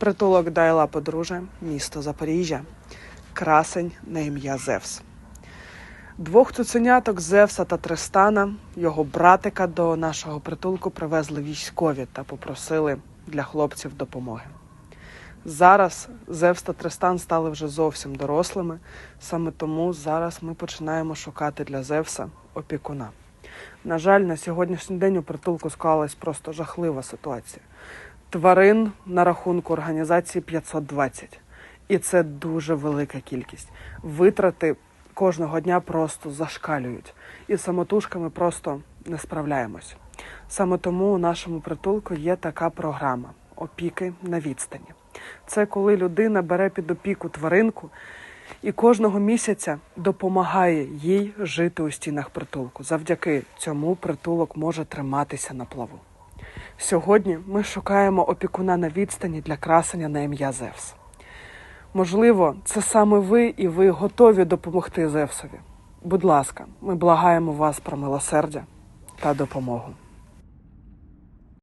Притулок Дайла Подружжя, місто Запоріжжя, красень на ім'я Зевс. Двох цуценяток Зевса та Тристана, його братика до нашого притулку привезли військові та попросили для хлопців допомоги. Зараз Зевс та Тристан стали вже зовсім дорослими, саме тому зараз ми починаємо шукати для Зевса опікуна. На жаль, на сьогоднішній день у притулку склалась просто жахлива ситуація. Тварин на рахунку організації 520. І це дуже велика кількість. Витрати кожного дня просто зашкалюють. І самотужками просто не справляємось. Саме тому у нашому притулку є така програма опіки на відстані. Це коли людина бере під опіку тваринку і кожного місяця допомагає їй жити у стінах притулку. Завдяки цьому притулок може триматися на плаву. Сьогодні ми шукаємо опікуна на відстані для красення на ім'я Зевс. Можливо, це саме ви і ви готові допомогти Зевсові. Будь ласка, ми благаємо вас про милосердя та допомогу.